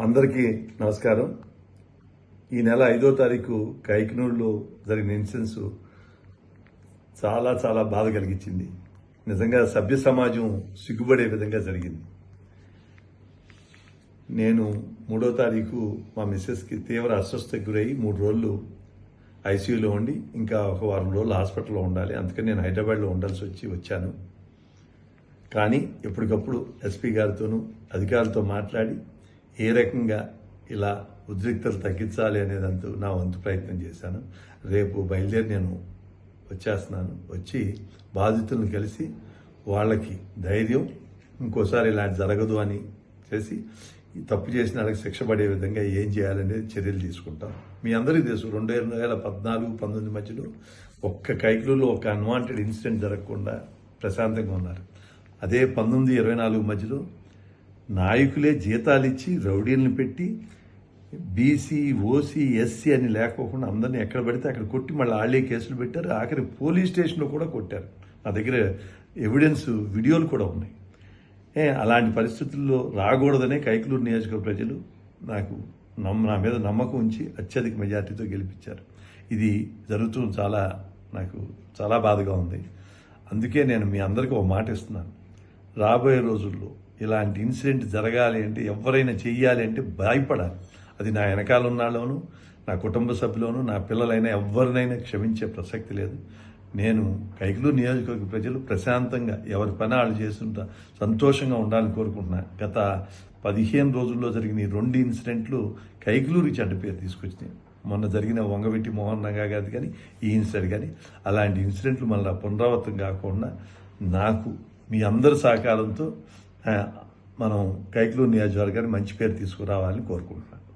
అందరికీ నమస్కారం. ఈ నెల ఐదో తారీఖు కైకనూరులో జరిగిన ఇన్సిడెన్స్ చాలా చాలా బాధ కలిగించింది. నిజంగా సభ్య సమాజం సిగ్గుపడే విధంగా జరిగింది. నేను మూడో తారీఖు మా మిస్సెస్కి తీవ్ర అస్వస్థకు గురై మూడు రోజులు ఐసీయూలో ఉండి ఇంకా ఒక వారం రోజులు హాస్పిటల్లో ఉండాలి. అందుకని నేను హైదరాబాద్లో ఉండాల్సి వచ్చి వచ్చాను. కానీ ఎప్పటికప్పుడు ఎస్పీ గారితోనూ అధికారులతో మాట్లాడి ఏ రకంగా ఇలా ఉద్రిక్తలు తగ్గించాలి అనేదంతూ నా వంతు ప్రయత్నం చేశాను. రేపు బయలుదేరి నేను వచ్చేస్తున్నాను. వచ్చి బాధితులను కలిసి వాళ్ళకి ధైర్యం ఇంకోసారి ఇలాంటి జరగదు అని చేసి తప్పు చేసిన వాళ్ళకి శిక్ష పడే విధంగా ఏం చేయాలనేది చర్యలు తీసుకుంటాం. మీ అందరికీ తెలుసు రెండు వేల పద్నాలుగు పంతొమ్మిది మధ్యలో ఒక్క కైకులలో ఒక అన్వాంటెడ్ ఇన్సిడెంట్ జరగకుండా ప్రశాంతంగా ఉన్నారు. అదే పంతొమ్మిది ఇరవై నాలుగు మధ్యలో నాయకులే జీతాలు ఇచ్చి రౌడీలను పెట్టి బీసీ ఓసీ ఎస్సీ అని లేకోకుండా అందరినీ ఎక్కడ పడితే అక్కడ కొట్టి మళ్ళీ వాళ్ళే కేసులు పెట్టారు. ఆఖరి పోలీస్ స్టేషన్లో కూడా కొట్టారు. నా దగ్గర ఎవిడెన్స్ వీడియోలు కూడా ఉన్నాయి. ఏ అలాంటి పరిస్థితుల్లో రాకూడదనే కైకలూరు నియోజకవర్గ ప్రజలు నాకు నమ్మ నా మీద నమ్మకం ఉంచి అత్యధిక మెజార్టీతో గెలిపించారు. ఇది జరుగుతూ చాలా నాకు చాలా బాధగా ఉంది. అందుకే నేను మీ అందరికీ ఒక మాట ఇస్తున్నాను. రాబోయే రోజుల్లో ఇలాంటి ఇన్సిడెంట్ జరగాలి అంటే ఎవరైనా చెయ్యాలి అంటే భయపడాలి. అది నా వెనకాల ఉన్నాళ్ళను నా కుటుంబ సభ్యులను నా పిల్లలైనా ఎవరినైనా క్షమించే ప్రసక్తి లేదు. నేను కైకలూరు నియోజకవర్గ ప్రజలు ప్రశాంతంగా ఎవరి పని వాళ్ళు చేస్తుంటా సంతోషంగా ఉండాలని కోరుకుంటున్నా. గత పదిహేను రోజుల్లో జరిగిన ఈ రెండు ఇన్సిడెంట్లు కైకలూరికి చెడ్డ పేరు తీసుకొచ్చినాయి. మొన్న జరిగిన వంగవెట్టి మోహన్ రంగా గారి కానీ ఈ ఇన్సిడెంట్ కానీ అలాంటి ఇన్సిడెంట్లు మళ్ళీ పునరావృతం కాకుండా నాకు మీ అందరి సహకారంతో మనం కైకలూరు నియోజకవర్గాన్ని మంచి పేరు తీసుకురావాలని కోరుకుంటున్నాను